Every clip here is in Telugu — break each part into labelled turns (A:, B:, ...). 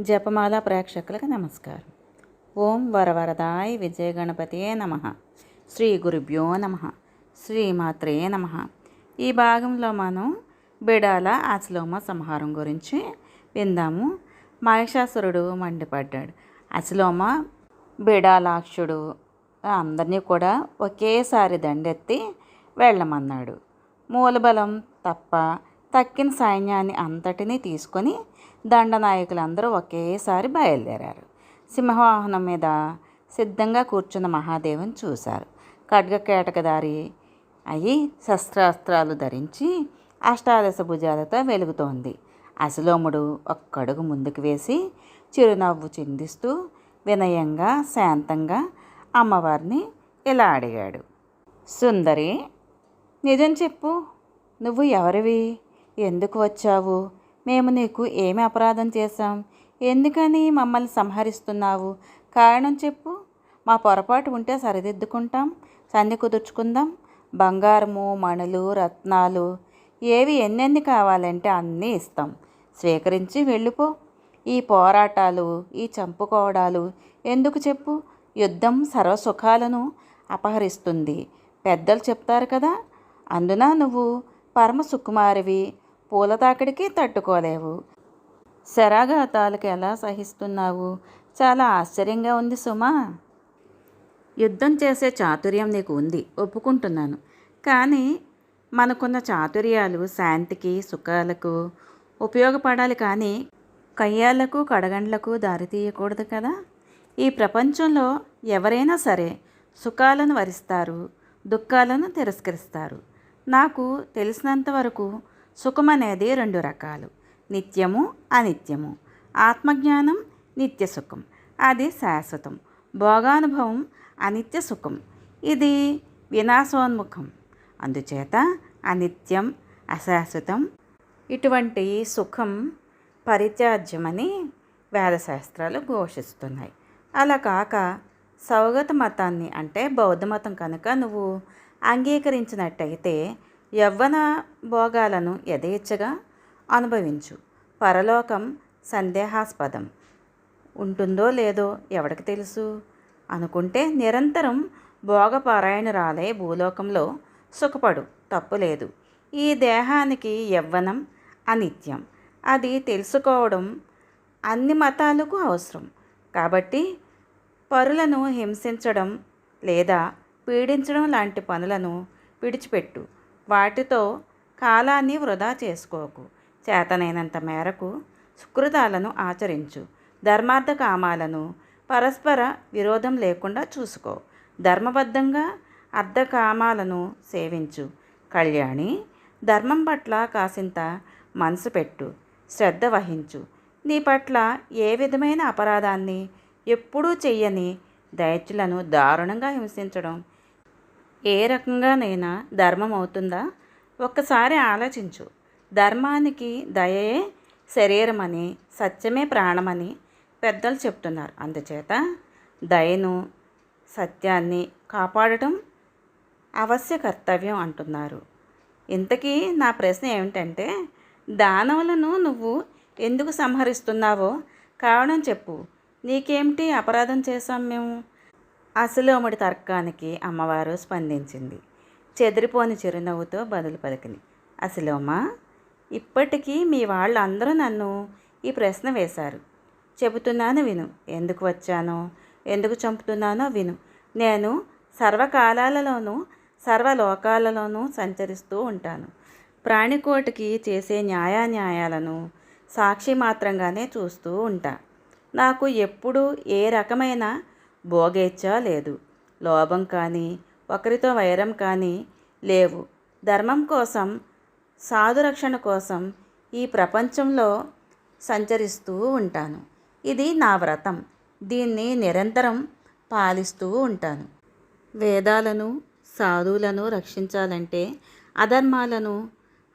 A: జపమాల ప్రేక్షకులకు నమస్కారం. ఓం వరవరదాయ్ విజయ గణపతియే నమ. శ్రీ గురుభ్యో నమ. శ్రీమాత్రే నమ. ఈ భాగంలో మనం బిడాల అశ్లోమ సంహారం గురించి విందాము. మహిషాసురుడు మండిపడ్డాడు. అశ్లోమ బిడాలాక్షుడు అందరినీ కూడా ఒకేసారి దండెత్తి వెళ్ళమన్నాడు. మూలబలం తప్ప తక్కిన సైన్యాన్ని అంతటినీ తీసుకొని దండనాయకులందరూ ఒకేసారి బయలుదేరారు. సింహవాహనం మీద సిద్ధంగా కూర్చున్న మహాదేవుని చూశారు. ఖడ్గ కేటకదారి అయి శస్త్రాస్త్రాలు ధరించి అష్టాదశ భుజాలతో వెలుగుతోంది. అశలోముడు ఒక్కడుగు ముందుకు వేసి చిరునవ్వు చిందిస్తూ వినయంగా శాంతంగా అమ్మవారిని ఇలా అడిగాడు. సుందరి నిజం చెప్పు. నువ్వు ఎవరివి? ఎందుకు వచ్చావు? మేము నీకు ఏమి అపరాధం చేశాం? ఎందుకని మమ్మల్ని సంహరిస్తున్నావు? కారణం చెప్పు. మా పొరపాటు ఉంటే సరిదిద్దుకుంటాం. సంధి కుదుర్చుకుందాం. బంగారము మణులు రత్నాలు ఏవి ఎన్నెన్ని కావాలంటే అన్నీ ఇస్తాం. స్వీకరించి వెళ్ళిపో. ఈ పోరాటాలు ఈ చంపుకోవడాలు ఎందుకు చెప్పు? యుద్ధం సర్వసుఖాలను అపహరిస్తుంది. పెద్దలు చెప్తారు కదా అందున నువ్వు పరమ సుకుమారివి పూల తాకిడికి తట్టుకోలేవు. శరాఘాతాలకు ఎలా సహిస్తున్నావు? చాలా ఆశ్చర్యంగా ఉంది సుమా. యుద్ధం చేసే చాతుర్యం నీకు ఉంది ఒప్పుకుంటున్నాను. కానీ మనకున్న చాతుర్యాలు శాంతికి సుఖాలకు ఉపయోగపడాలి కానీ కయ్యాలకు కడగండ్లకు దారితీయకూడదు కదా? ఈ ప్రపంచంలో ఎవరైనా సరే సుఖాలను వరిస్తారు దుఃఖాలను తిరస్కరిస్తారు. నాకు తెలిసినంత వరకు సుఖం అనేది రెండు రకాలు. నిత్యము అనిత్యము. ఆత్మజ్ఞానం నిత్య సుఖం అది శాశ్వతం. భోగానుభవం అనిత్య సుఖం. ఇది వినాశోన్ముఖం. అందుచేత అనిత్యం అశాశ్వతం ఇటువంటి సుఖం పరిత్యాజ్యమని వేదశాస్త్రాలు ఘోషిస్తున్నాయి. అలా కాక సౌగత మతాన్ని అంటే బౌద్ధ మతం కనుక నువ్వు అంగీకరించినట్టయితే యవ్వన భోగాలను యథేచ్ఛగా అనుభవించు. పరలోకం సందేహాస్పదం. ఉంటుందో లేదో ఎవడికి తెలుసు? అనుకుంటే నిరంతరం భోగపారాయణరాలే భూలోకంలో సుఖపడు. తప్పులేదు ఈ దేహానికి యవ్వనం అనిత్యం. అది తెలుసుకోవడం అన్ని మతాలకు అవసరం. కాబట్టి పరులను హింసించడం లేదా పీడించడం లాంటి పనులను విడిచిపెట్టు. వాటితో కాలాన్ని వృధా చేసుకోకు. చేతనైనంత మేరకు సుకృతాలను ఆచరించు. ధర్మార్థ కామాలను పరస్పర విరోధం లేకుండా చూసుకో. ధర్మబద్ధంగా అర్ధకామాలను సేవించు. కళ్యాణి ధర్మం పట్ల కాసింత మనసు పెట్టు. శ్రద్ధ వహించు. నీ పట్ల ఏ విధమైన అపరాధాన్ని ఎప్పుడూ చెయ్యని దైత్యులను దారుణంగా హింసించడం ఏ రకంగానైనా ధర్మం అవుతుందా? ఒక్కసారి ఆలోచించు. ధర్మానికి దయయే శరీరమని సత్యమే ప్రాణమని పెద్దలు చెప్తున్నారు. అందుచేత దయను సత్యాన్ని కాపాడటం అవశ్య కర్తవ్యం అంటున్నారు. ఇంతకీ నా ప్రశ్న ఏమిటంటే దానవులను నువ్వు ఎందుకు సంహరిస్తున్నావో కారణం చెప్పు. నీకేమిటి అపరాధం చేశాం మేము? అసలోముడి తర్కానికి అమ్మవారు స్పందించింది. చెదిరిపోని చిరునవ్వుతో బదులు పలికింది. అసలోమా ఇప్పటికీ మీ వాళ్ళందరూ నన్ను ఈ ప్రశ్న వేశారు. చెబుతున్నాను విను. ఎందుకు వచ్చానో ఎందుకు చంపుతున్నానో విను. నేను సర్వకాలాలలోనూ సర్వలోకాలలోనూ సంచరిస్తూ ఉంటాను. ప్రాణికోటికి చేసే న్యాయాన్యాయాలను సాక్షి మాత్రంగానే చూస్తూ ఉంటా. నాకు ఎప్పుడూ ఏ రకమైన భోగేచ్ఛ లేదు. లోభం కానీ ఒకరితో వైరం కానీ లేవు. ధర్మం కోసం సాధురక్షణ కోసం ఈ ప్రపంచంలో సంచరిస్తూ ఉంటాను. ఇది నా వ్రతం. దీన్ని నిరంతరం పాలిస్తూ ఉంటాను. వేదాలను సాధువులను రక్షించాలంటే అధర్మాలను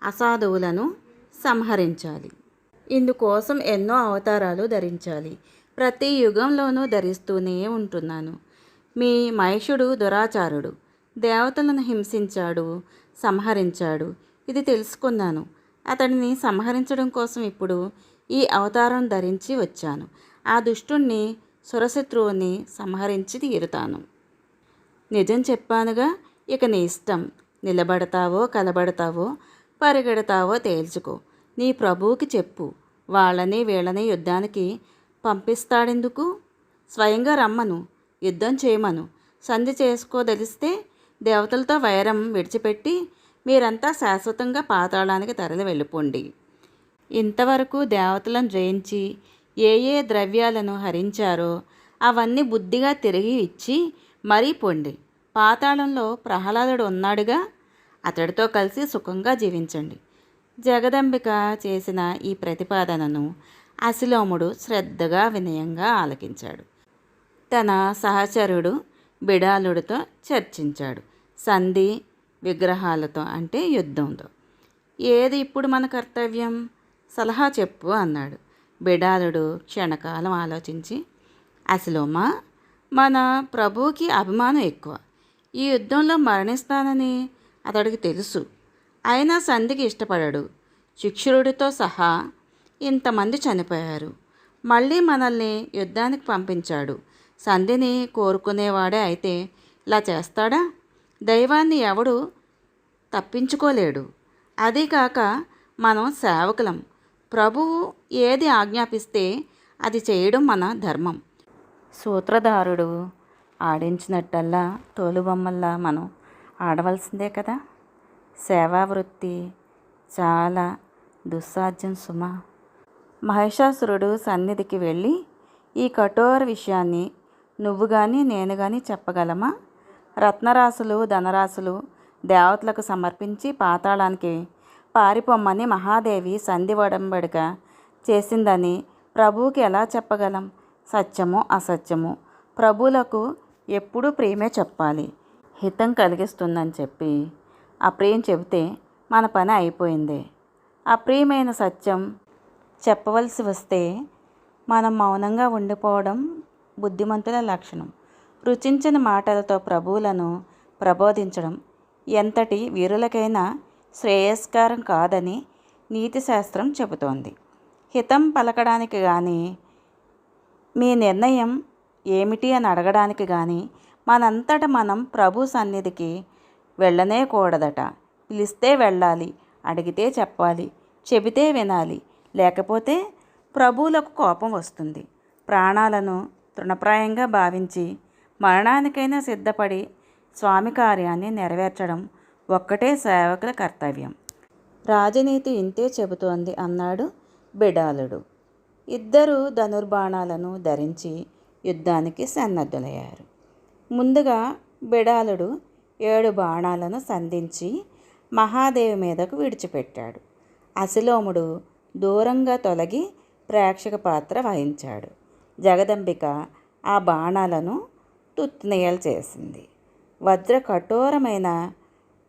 A: అసాధువులను సంహరించాలి. ఇందుకోసం ఎన్నో అవతారాలు ధరించాలి. ప్రతి యుగంలోనూ ధరిస్తూనే ఉంటున్నాను. మీ మహిషుడు దురాచారుడు. దేవతలను హింసించాడు సంహరించాడు. ఇది తెలుసుకున్నాను. అతడిని సంహరించడం కోసం ఇప్పుడు ఈ అవతారం ధరించి వచ్చాను. ఆ దుష్టుణ్ణి సురశత్రువుని సంహరించి తీరుతాను. నిజం చెప్పానుగా ఇక నీ ఇష్టం. నిలబడతావో కలబడతావో పరిగెడతావో తేల్చుకో. నీ ప్రభువుకి చెప్పు. వాళ్ళని వీళ్ళని యుద్ధానికి పంపిస్తాడెందుకు? స్వయంగా రమ్మను. యుద్ధం చేయమను. సంధి చేసుకోదలిస్తే దేవతలతో వైరం విడిచిపెట్టి మీరంతా శాశ్వతంగా పాతాళానికి తరలి వెళ్ళిపోండి. ఇంతవరకు దేవతలను జయించి ఏ ఏ ద్రవ్యాలను హరించారో అవన్నీ బుద్ధిగా తిరిగి ఇచ్చి మరీ పొండి. పాతాళంలో ప్రహ్లాదుడు ఉన్నాడుగా? అతడితో కలిసి సుఖంగా జీవించండి. జగదంబిక చేసిన ఈ ప్రతిపాదనను అశిలోముడు శ్రద్ధగా వినయంగా ఆలకించాడు. తన సహచరుడు బిడాలుడితో చర్చించాడు. సంధి విగ్రహాలతో అంటే యుద్ధంతో. ఏది ఇప్పుడు మన కర్తవ్యం? సలహా చెప్పు అన్నాడు. బిడాలుడు క్షణకాలం ఆలోచించి అసలోమా మన ప్రభువుకి అభిమానం ఎక్కువ. ఈ యుద్ధంలో మరణిస్తానని అతడికి తెలుసు. అయినా సంధికి ఇష్టపడడు. శిక్షుడితో సహా ఇంతమంది చనిపోయారు. మళ్ళీ మనల్ని యుద్ధానికి పంపించాడు. సంధిని కోరుకునేవాడే అయితే ఇలా చేస్తాడా? దైవాన్ని ఎవడు తప్పించుకోలేడు. అదీకాక మనం సేవకులం. ప్రభువు ఏది ఆజ్ఞాపిస్తే అది చేయడం మన ధర్మం. సూత్రధారుడు ఆడించినట్టల్లా తోలుబొమ్మల్లా మనం ఆడవలసిందే కదా? సేవా వృత్తి చాలా దుస్సాధ్యం సుమ. మహిషాసురుడు సన్నిధికి వెళ్ళి ఈ కఠోర విషయాన్ని నువ్వు కానీ నేను కానీ చెప్పగలమా? రత్నరాశులు ధనరాశులు దేవతలకు సమర్పించి పాతాళానికి పారిపోమ్మని మహాదేవి సంధి వడంబడిక చేసిందని ప్రభువుకి ఎలా చెప్పగలం? సత్యము అసత్యము ప్రభువులకు ఎప్పుడూ ప్రేమే చెప్పాలి. హితం కలిగిస్తుందని చెప్పి అప్రియం చెబితే మన పని అయిపోయింది. అప్రియమైన సత్యం చెప్పవలసి వస్తే మనం మౌనంగా ఉండిపోవడం బుద్ధిమంతుల లక్షణం. రుచించిన మాటలతో ప్రభువులను ప్రబోధించడం ఎంతటి వీరులకైనా శ్రేయస్కారం కాదని నీతిశాస్త్రం చెబుతోంది. హితం పలకడానికి కానీ మీ నిర్ణయం ఏమిటి అని అడగడానికి కానీ మనంతట మనం ప్రభు సన్నిధికి వెళ్ళనే కూడదట. పిలిస్తే వెళ్ళాలి అడిగితే చెప్పాలి చెబితే వినాలి లేకపోతే ప్రభువులకు కోపం వస్తుంది. ప్రాణాలను తృణప్రాయంగా భావించి మరణానికైనా సిద్ధపడి స్వామి కార్యాన్ని నెరవేర్చడం ఒక్కటే సేవకుల కర్తవ్యం. రాజనీతి ఇంతే చెబుతోంది అన్నాడు బిడాలుడు. ఇద్దరు ధనుర్బాణాలను ధరించి యుద్ధానికి సన్నద్ధులయ్యారు. ముందుగా బిడాలుడు ఏడు బాణాలను సంధించి మహాదేవి మీదకు విడిచిపెట్టాడు. అశిలోముడు దూరంగా తొలగి ప్రేక్షక పాత్ర వహించాడు. జగదంబిక ఆ బాణాలను తుత్తినయలు చేసింది. వజ్ర కఠోరమైన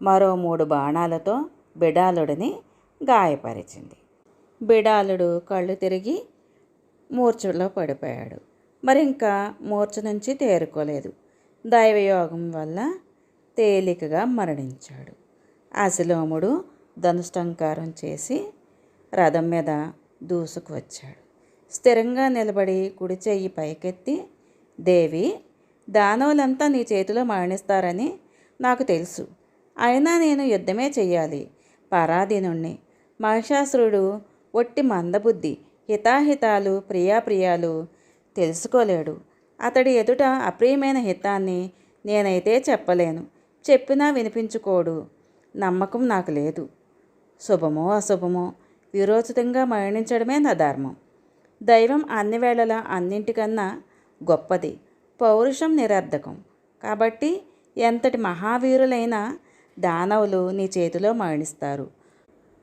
A: మరో మూడు బాణాలతో బిడాలుడిని గాయపరిచింది. బిడాలుడు కళ్ళు తిరిగి మూర్ఛలో పడిపోయాడు. మరి ఇంకా మూర్ఛ నుంచి తేరుకోలేదు. దైవయోగం వల్ల తేలికగా మరణించాడు. అశిలోముడు ధనుష్టంకారం చేసి రథం మీద దూసుకు వచ్చాడు. స్థిరంగా నిలబడి కుడి చెయ్యి పైకెత్తి దేవి దానవులంతా నీ చేతిలో మరణిస్తారని నాకు తెలుసు. అయినా నేను యుద్ధమే చెయ్యాలి. పరాధీనుణ్ణి మహిషాసురుడు ఒట్టి మందబుద్ధి హితాహితాలు ప్రియాప్రియాలు తెలుసుకోలేడు. అతడి ఎదుట అప్రియమైన హితాన్ని నేనైతే చెప్పలేను. చెప్పినా వినిపించుకోడు. నమ్మకం నాకు లేదు. శుభమో అశుభమో విరోచితంగా మరణించడమే నా ధర్మం. దైవం అన్ని వేళలా అన్నింటికన్నా గొప్పది పౌరుషం నిరర్ధకం. కాబట్టి ఎంతటి మహావీరులైన దానవులు నీ చేతిలో మరణిస్తారు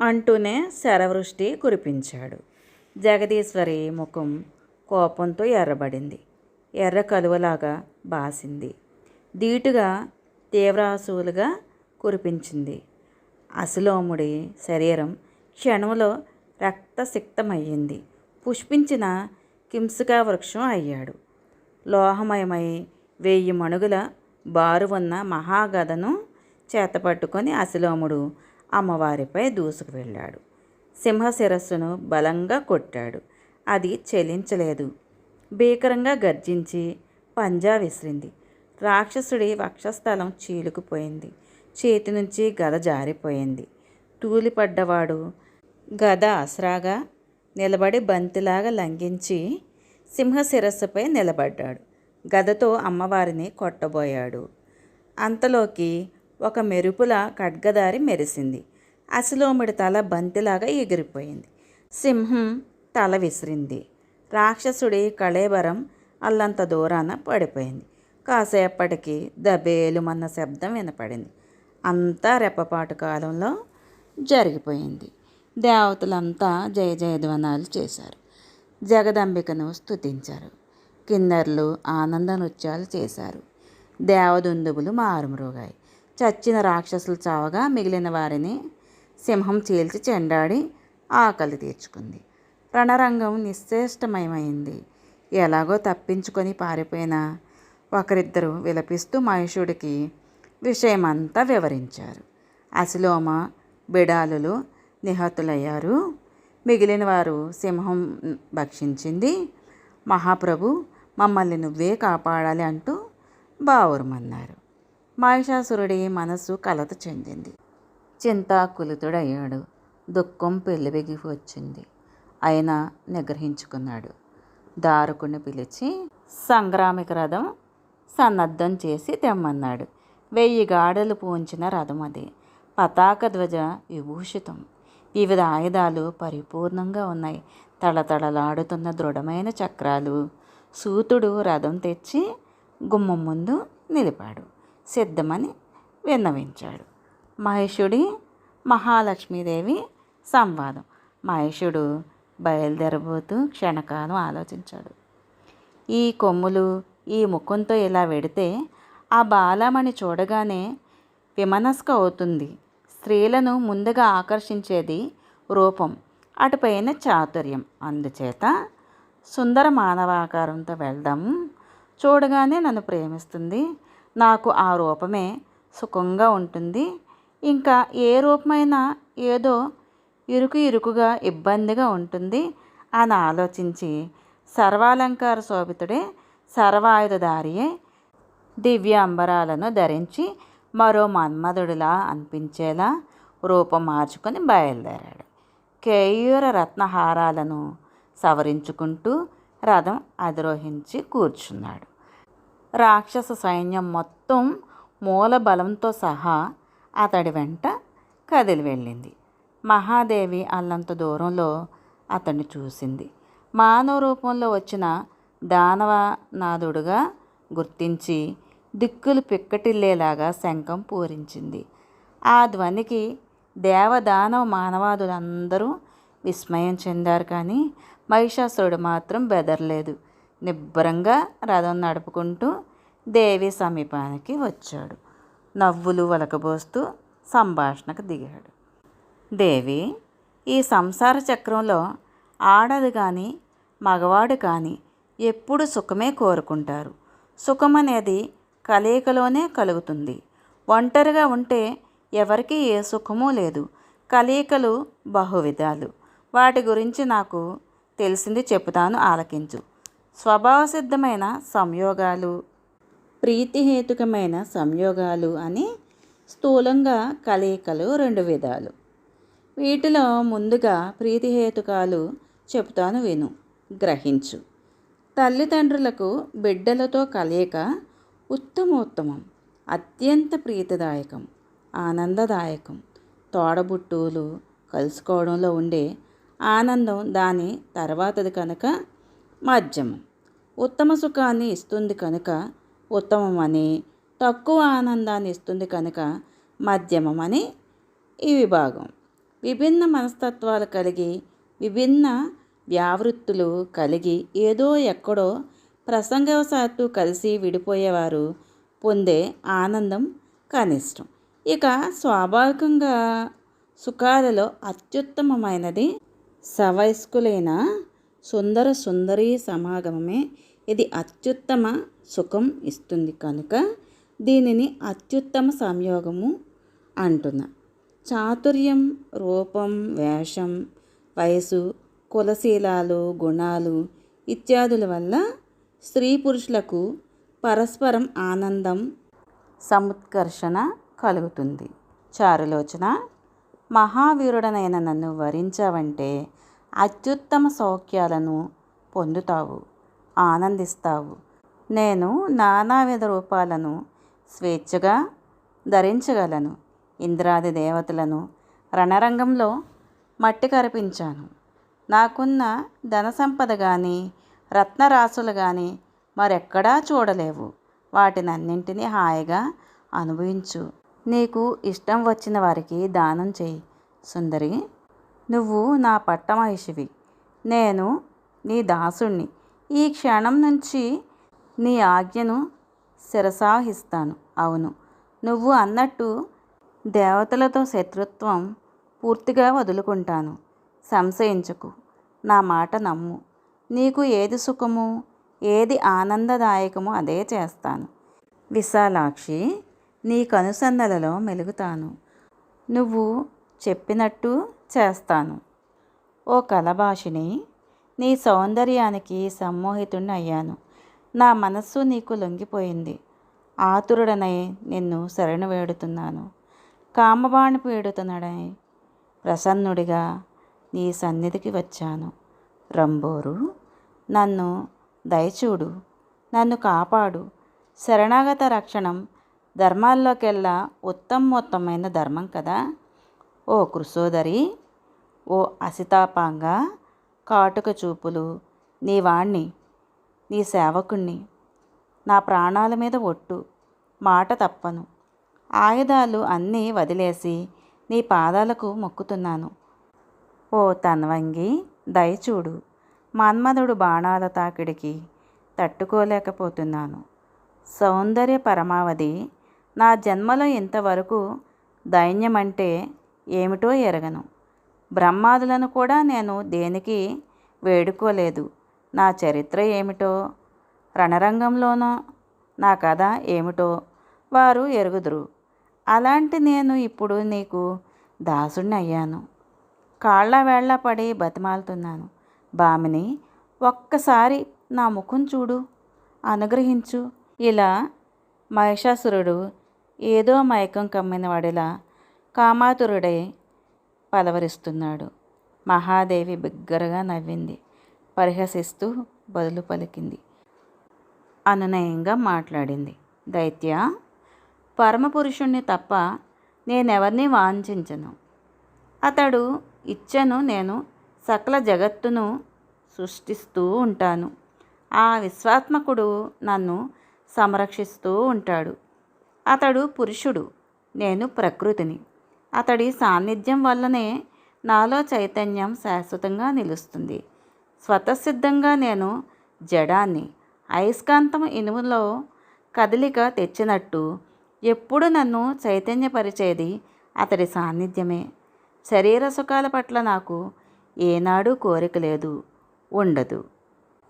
A: అంటూనే శరవృష్టి కురిపించాడు. జగదీశ్వరి ముఖం కోపంతో ఎర్రబడింది. ఎర్ర కలువలాగా బాసింది. ధీటుగా తీవ్రాసులుగా కురిపించింది. అసులోముడి శరీరం క్షణంలో రక్తసిక్తమయ్యింది. పుష్పించిన కింసుకా వృక్షం అయ్యాడు. లోహమయమై వెయ్యి మణుగుల బారు ఉన్న మహాగదను చేతపట్టుకొని అశిలోముడు అమ్మవారిపై దూసుకు వెళ్ళాడు. సింహ శిరస్సును బలంగా కొట్టాడు. అది చెలించలేదు. భీకరంగా గర్జించి పంజా విసిరింది. రాక్షసుడి వక్షస్థలం చీలుకుపోయింది. చేతి నుంచి గద జారిపోయింది. తూలిపడ్డవాడు గద ఆసరాగా నిలబడి బంతిలాగా లంఘించి సింహ శిరస్సుపై నిలబడ్డాడు. గదతో అమ్మవారిని కొట్టబోయాడు. అంతలోకి ఒక మెరుపుల ఖడ్గదారి మెరిసింది. అసిలోమిడి తల బంతిలాగా ఎగిరిపోయింది. సింహం తల విసిరింది. రాక్షసుడి కళేబరం అల్లంత దూరాన పడిపోయింది. కాసేపటికి దబేలుమన్న శబ్దం వినపడింది. అంతా రెప్పపాటు కాలంలో జరిగిపోయింది. దేవతలంతా జయ జయధ్వనాలు చేశారు. జగదంబికను స్తుతించారు. కిన్నర్లు ఆనంద నృత్యాలు చేశారు. దేవదుందుబులు మారుమ్రోగాయి. చచ్చిన రాక్షసులు చావగా మిగిలిన వారిని సింహం చీల్చి చెండాడి ఆకలి తీర్చుకుంది. రణరంగం నిశ్చేష్టమయమైంది ఎలాగో తప్పించుకొని పారిపోయిన ఒకరిద్దరు విలపిస్తూ మహిషుడికి విషయమంతా వివరించారు. అశిలోమ బిడాలులు నిహతులయ్యారు మిగిలిన వారు సింహం భక్షించింది. మహాప్రభు మమ్మల్ని నువ్వే కాపాడాలి అంటూ బావురమన్నారు. మహిషాసురుడి మనసు కలత చెందింది. చింతాకులితుడయ్యాడు. దుఃఖం పెళ్ళిబిగి వచ్చింది. అయినా నిగ్రహించుకున్నాడు. దారుకుని పిలిచి సంగ్రామిక రథం సన్నద్ధం చేసి తెమ్మన్నాడు. వెయ్యి గాడలు పూంచిన రథం అది. పతాక ధ్వజ విభూషితం. వివిధ ఆయుధాలు పరిపూర్ణంగా ఉన్నాయి. తళతళలాడుతున్న దృఢమైన చక్రాలు. సూతుడు రథం తెచ్చి గుమ్మం ముందు నిలిపాడు. సిద్ధమని విన్నవించాడు. మహేషుడి మహాలక్ష్మీదేవి సంవాదం. మహేషుడు బయలుదేరబోతూ క్షణకాలం ఆలోచించాడు. ఈ కొమ్ములు ఈ ముఖంతో ఇలా వెడితే ఆ బాలమణి చూడగానే విమనస్క అవుతుంది. స్త్రీలను ముందుగా ఆకర్షించేది రూపం అటుపైన చాతుర్యం. అందుచేత సుందర మానవాకారంతో వెళ్దాం. చూడగానే నన్ను ప్రేమిస్తుంది. నాకు ఆ రూపమే సుఖంగా ఉంటుంది. ఇంకా ఏ రూపమైనా ఏదో ఇరుకు ఇరుకుగా ఇబ్బందిగా ఉంటుంది అని ఆలోచించి సర్వాలంకార శోభితుడే సర్వాయుధధారియే దివ్యాంబరాలను ధరించి మరో మన్మధుడిలా అనిపించేలా రూపం మార్చుకొని బయలుదేరాడు. కేయూర రత్నహారాలను సవరించుకుంటూ రథం అధిరోహించి కూర్చున్నాడు. రాక్షస సైన్యం మొత్తం మూల బలంతో సహా అతడి వెంట కదిలి వెళ్ళింది. మహాదేవి అల్లంత దూరంలో అతన్ని చూసింది. మానవ రూపంలో వచ్చిన దానవనాథుడుగా గుర్తించి దిక్కులు పిక్కటిల్లేలాగా శంఖం పూరించింది. ఆ ధ్వనికి దేవదానవ మానవాదులందరూ విస్మయం చెందారు కానీ మహిషాసురుడు మాత్రం బెదరలేదు. నిబ్బరంగా రథం నడుపుకుంటూ దేవి సమీపానికి వచ్చాడు. నవ్వులు వలకబోస్తూ సంభాషణకు దిగాడు. దేవి ఈ సంసార చక్రంలో ఆడది కానీ మగవాడు కానీ ఎప్పుడు సుఖమే కోరుకుంటారు. సుఖం అనేది కలయికలోనే కలుగుతుంది. ఒంటరిగా ఉంటే ఎవరికి ఏ సుఖమూ లేదు. కలయికలు బహువిధాలు. వాటి గురించి నాకు తెలిసింది చెబుతాను ఆలకించు. స్వభావసిద్ధమైన సంయోగాలు ప్రీతిహేతుకమైన సంయోగాలు అని స్థూలంగా కలయికలు రెండు విధాలు. వీటిలో ముందుగా ప్రీతిహేతుకాలు చెబుతాను విను. గ్రహించు. తల్లిదండ్రులకు బిడ్డలతో కలయిక ఉత్తమోత్తమం అత్యంత ప్రీతిదాయకం ఆనందదాయకం. తోడబుట్టువులు కలుసుకోవడంలో ఉండే ఆనందం దాని తర్వాతది కనుక మధ్యమం. ఉత్తమ సుఖాన్ని ఇస్తుంది కనుక ఉత్తమం అని తక్కువ ఆనందాన్ని ఇస్తుంది కనుక మధ్యమమని ఈ విభాగం. విభిన్న మనస్తత్వాలు కలిగి విభిన్న వ్యావృత్తులు కలిగి ఏదో ఎక్కడో ప్రసంగవశాత్తు కలిసి విడిపోయేవారు. పొందే ఆనందం కనిష్టం. ఇక స్వాభావికంగా సుఖాలలో అత్యుత్తమమైనది సవయస్కులైన సుందర సుందరీ సమాగమమే. ఇది అత్యుత్తమ సుఖం ఇస్తుంది కనుక దీనిని అత్యుత్తమ సంయోగము అంటున్నా. చాతుర్యం రూపం వేషం వయసు కులశీలాలు గుణాలు ఇత్యాదుల వల్ల స్త్రీ పురుషులకు పరస్పరం ఆనందం సముత్కర్షణ కలుగుతుంది. చారులోచన మహావీరుడనైన నన్ను వరించావంటే అత్యుత్తమ సౌఖ్యాలను పొందుతావు ఆనందిస్తావు. నేను నానావిధ రూపాలను స్వేచ్ఛగా ధరించగలను ఇంద్రాది దేవతలను రణరంగంలో మట్టి కరిపించాను. నాకున్న ధన సంపద కానీ రత్నరాసులు కానీ మరెక్కడా చూడలేవు. వాటినన్నింటినీ హాయిగా అనుభవించు. నీకు ఇష్టం వచ్చిన వారికి దానం చేయి. సుందరి నువ్వు నా పట్టమహిషివి. నేను నీ దాసుణ్ణి. ఈ క్షణం నుంచి నీ ఆజ్ఞను శిరసాహిస్తాను. అవును నువ్వు అన్నట్టు దేవతలతో శత్రుత్వం పూర్తిగా వదులుకుంటాను. సంశయించకు. నా మాట నమ్ము. నీకు ఏది సుఖము? ఏది ఆనందదాయకము? అదే చేస్తాను. విశాలాక్షి నీ కనుసన్నలలో మెలుగుతాను. నువ్వు చెప్పినట్టు చేస్తాను. ఓ కలభాషిని నీ సౌందర్యానికి సమ్మోహితుణ్ణి అయ్యాను నా మనస్సు నీకు లొంగిపోయింది. ఆతురుడనై నిన్ను శరణు వేడుతున్నాను. కామబాణి పీడుతున్నాడై ప్రసన్నుడిగా నీ సన్నిధికి వచ్చాను. రంబోరు నన్ను దయచూడు నన్ను కాపాడు. శరణాగత రక్షణం ధర్మాల్లోకెల్లా ఉత్తమోత్తమైన ధర్మం కదా? ఓ కృసోదరి ఓ అసితాపాంగ కాటుక చూపులు నీ వాణ్ణి నీ సేవకుణ్ణి. నా ప్రాణాల మీద ఒట్టు మాట తప్పను. ఆయుధాలు అన్నీ వదిలేసి నీ పాదాలకు మొక్కుతున్నాను. ఓ తన్వంగి దయచూడు. మన్మధుడు బాణాల తాకిడికి తట్టుకోలేకపోతున్నాను. సౌందర్య పరమావధి నా జన్మలో ఇంతవరకు దైన్యమంటే ఏమిటో ఎరగను. బ్రహ్మాదులను కూడా నేను దేనికి వేడుకోలేదు. నా చరిత్ర ఏమిటో రణరంగంలోనో నా కథ ఏమిటో వారు ఎరుగుదురు. అలాంటి నేను ఇప్పుడు నీకు దాసుడిని అయ్యాను. కాళ్ళ వేళ్ళ పడి బతిమాలుతున్నాను. భామిని ఒక్కసారి నా ముఖం చూడు అనుగ్రహించు. ఇలా మహిషాసురుడు ఏదో మైకం కమ్మిన వాడిలా కామాతురుడై పలవరిస్తున్నాడు. మహాదేవి బిగ్గరగా నవ్వింది పరిహసిస్తూ బదులు పలికింది. అనునయంగా మాట్లాడింది దైత్య పరమపురుషుణ్ణి తప్ప నేనెవరిని వాంఛించను. అతడు ఇచ్చను నేను సకల జగత్తును సృష్టిస్తూ ఉంటాను. ఆ విశ్వాత్మకుడు నన్ను సంరక్షిస్తూ ఉంటాడు. అతడు పురుషుడు నేను ప్రకృతిని. అతడి సాన్నిధ్యం వల్లనే నాలో చైతన్యం శాశ్వతంగా నిలుస్తుంది. స్వతసిద్ధంగా నేను జడాన్ని అయస్కాంతం ఇనుములో కదలిక తెచ్చినట్టు ఎప్పుడు నన్ను చైతన్యపరిచేది అతడి సాన్నిధ్యమే. శరీర సుఖాల పట్ల నాకు ఏనాడు కోరిక లేదు ఉండదు.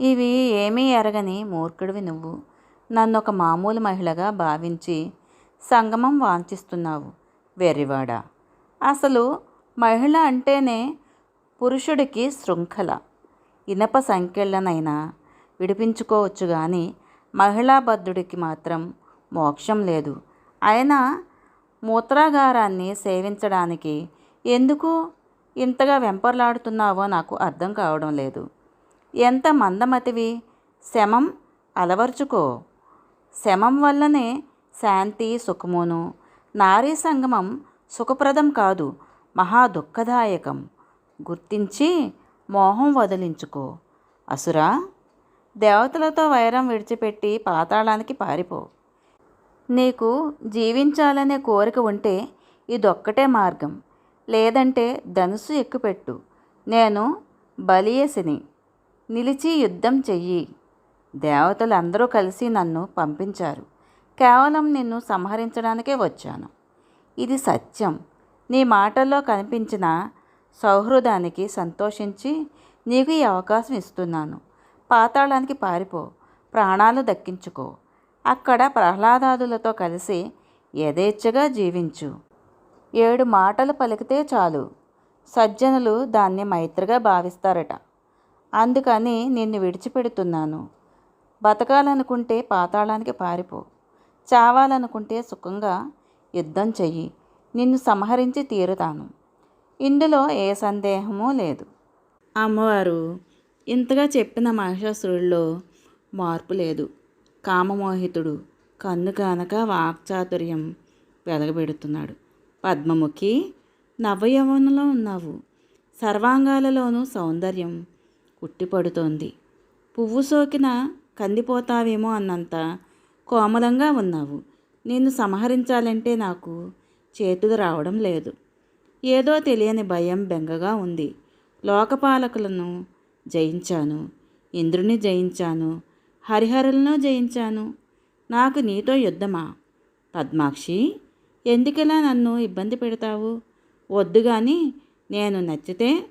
A: ఇవి ఏమీ ఎరగని మూర్ఖుడివి నువ్వు. నన్ను ఒక మామూలు మహిళగా భావించి సంగమం వాంఛిస్తున్నావు వెర్రివాడ. అసలు మహిళ అంటేనే పురుషుడికి శృంఖల. ఇనప సంఖ్యలనైనా విడిపించుకోవచ్చు కానీ మహిళాబద్ధుడికి మాత్రం మోక్షం లేదు. అయినా మూత్రాగారాన్ని సేవించడానికి ఎందుకు ఇంతగా వెంపర్లాడుతున్నావో నాకు అర్థం కావడం లేదు. ఎంత మందమతివి? శమం అలవర్చుకో. శమం వల్లనే శాంతి సుఖమును. నారీ సంగమం సుఖప్రదం కాదు మహా దుఃఖదాయకం. గుర్తించి మోహం వదిలించుకో. అసురా దేవతలతో వైరం విడిచిపెట్టి పాతాళానికి పారిపో. నీకు జీవించాలనే కోరిక ఉంటే ఇదొక్కటే మార్గం. లేదంటే ధనుసు ఎక్కుపెట్టు. నేను బలియసిని. నిలిచి యుద్ధం చెయ్యి. దేవతలు అందరూ కలిసి నన్ను పంపించారు. కేవలం నిన్ను సంహరించడానికే వచ్చాను. ఇది సత్యం. నీ మాటల్లో కనిపించిన సౌహృదానికి సంతోషించి నీకు ఈ అవకాశం ఇస్తున్నాను. పాతాళానికి పారిపో. ప్రాణాలు దక్కించుకో. అక్కడ ప్రహ్లాదాదులతో కలిసి యథేచ్ఛగా జీవించు. ఏడు మాటలు పలికితే చాలు. సజ్జనులు దాన్ని మైత్రిగా భావిస్తారట. అందుకని నిన్ను విడిచిపెడుతున్నాను. బతకాలనుకుంటే పాతాళానికి పారిపో. చావాలనుకుంటే సుఖంగా యుద్ధం చెయ్యి. నిన్ను సంహరించి తీరుతాను. ఇందులో ఏ సందేహమూ లేదు. అమ్మవారు ఇంతగా చెప్పిన మహిషాసురుల్లో మార్పు లేదు. కామమోహితుడు కన్ను కానక వాక్చాతుర్యం వెలగబెడుతున్నాడు. పద్మముఖి నవయవనంలో ఉన్నావు. సర్వాంగాలలోనూ సౌందర్యం ఉట్టిపడుతోంది. పువ్వు సోకిన కందిపోతావేమో అన్నంత కోమలంగా ఉన్నావు. నిన్ను సంహరించాలంటే నాకు చేతులు రావడం లేదు. ఏదో తెలియని భయం బెంగగా ఉంది. లోకపాలకులను జయించాను. ఇంద్రుని జయించాను. హరిహరులను జయించాను. నాకు నీతో యుద్ధమా? పద్మాక్షి ఎందుకలా నన్ను ఇబ్బంది పెడతావు? వద్దు కానీ నేను నచ్చితే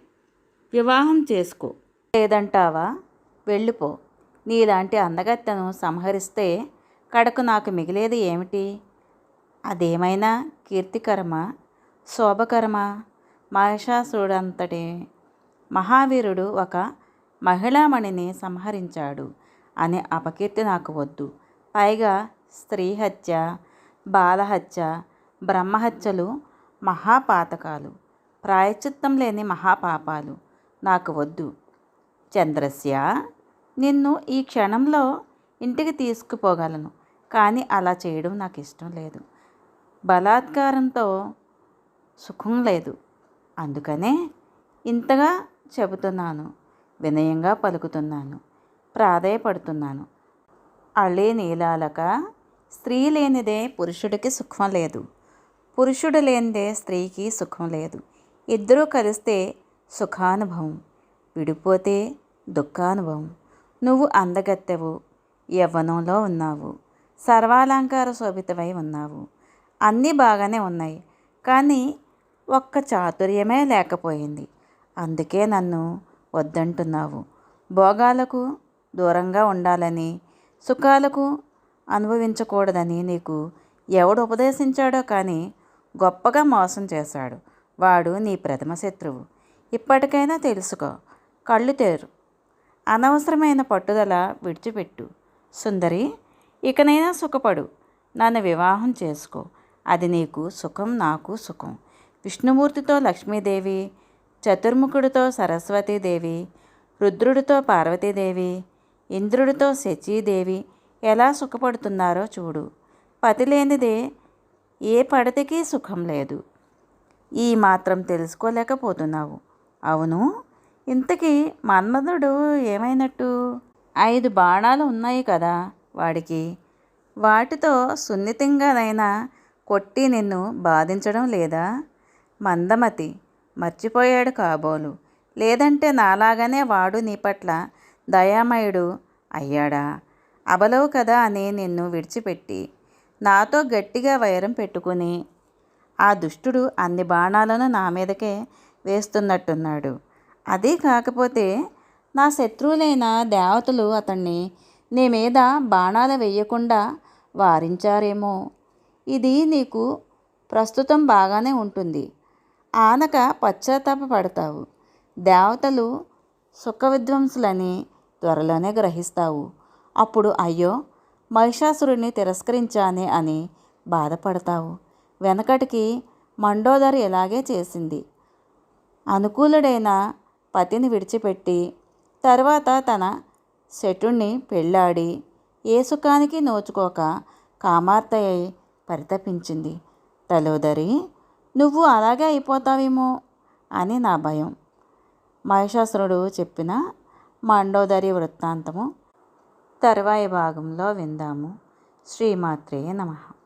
A: వివాహం చేసుకో. లేదంటావా? వెళ్ళిపో. నీలాంటి అందగత్తెను సంహరిస్తే కడకు నాకు మిగిలేది ఏమిటి? అదేమైనా కీర్తికరమా? శోభకరమా? మహిషాసుడంతటి మహావీరుడు ఒక మహిళామణిని సంహరించాడు అనే అపకీర్తి నాకు వద్దు. పైగా స్త్రీ హత్య బాలహత్య బ్రహ్మహత్యలు మహాపాతకాలు. ప్రాయచిత్తం లేని మహాపాపాలు. నాకు వద్దు. చంద్రస్య నిన్ను ఈ క్షణంలో ఇంటికి తీసుకుపోగలను. కానీ అలా చేయడం నాకు ఇష్టం లేదు. బలాత్కారంతో సుఖం లేదు. అందుకనే ఇంతగా చెబుతున్నాను. వినయంగా పలుకుతున్నాను. ప్రాధేయపడుతున్నాను. అళ్ళే నీలాలక స్త్రీ లేనిదే పురుషుడికి సుఖం లేదు. పురుషుడు లేనిదే స్త్రీకి సుఖం లేదు. ఇద్దరూ కలిస్తే సుఖానుభవం విడిపోతే దుఃఖానుభవం. నువ్వు అందగత్తెవు యవ్వనంలో ఉన్నావు. సర్వాలంకార శోభితమై ఉన్నావు. అన్నీ బాగానే ఉన్నాయి. కానీ ఒక్క చాతుర్యమే లేకపోయింది. అందుకే నన్ను వద్దంటున్నావు. భోగాలకు దూరంగా ఉండాలని సుఖాలకు అనుభవించకూడదని నీకు ఎవడు ఉపదేశించాడో కానీ గొప్పగా మోసం చేశాడు. వాడు నీ ప్రథమ శత్రువు. ఇప్పటికైనా తెలుసుకో కళ్ళు తేరు. అనవసరమైన పట్టుదల విడిచిపెట్టు. సుందరి ఇకనైనా సుఖపడు. నన్ను వివాహం చేసుకో. అది నీకు సుఖం నాకు సుఖం. విష్ణుమూర్తితో లక్ష్మీదేవి చతుర్ముఖుడితో సరస్వతీదేవి రుద్రుడితో పార్వతీదేవి ఇంద్రుడితో శచీదేవి ఎలా సుఖపడుతున్నారో చూడు. పతి లేనిదే ఏ పడతకి సుఖం లేదు. ఈ మాత్రం తెలుసుకోలేకపోతున్నావు. అవును ఇంతకీ మన్మధుడు ఏమైనట్టు? ఐదు బాణాలు ఉన్నాయి కదా వాడికి. వాటితో సున్నితంగానైనా కొట్టి నిన్ను బాధించడం లేదా? మందమతి మర్చిపోయాడు కాబోలు. లేదంటే నాలాగానే వాడు నీ పట్ల దయామయుడు అయ్యాడా? అబలవు కదా అని నిన్ను విడిచిపెట్టి నాతో గట్టిగా వైరం పెట్టుకుని ఆ దుష్టుడు అన్ని బాణాలను నా మీదకే వేస్తున్నట్టున్నాడు. అదే కాకపోతే నా శత్రువులైన దేవతలు అతన్ని నీ మీద బాణాలు వేయకుండా వారించారేమో. ఇది నీకు ప్రస్తుతం బాగానే ఉంటుంది. ఆనక పశ్చాత్తాప పడతావు దేవతలు సుఖ విద్వాంసులని త్వరలోనే గ్రహిస్తావు. అప్పుడు అయ్యో మహిషాసురుడిని తిరస్కరించానే అని బాధపడతావు. వెనకటికి మండోదరి ఇలాగే చేసింది. అనుకూలుడైన పతిని విడిచిపెట్టి తర్వాత తన శటుణ్ణి పెళ్ళాడి ఏ సుఖానికి నోచుకోక కామార్తయ్య పరితపించింది. తలోదరి నువ్వు అలాగే అయిపోతావేమో అని నా భయం. మహిషాసురుడు చెప్పిన మండోదరి వృత్తాంతము తర్వాయి భాగంలో విందాము. శ్రీమాత్రే నమః.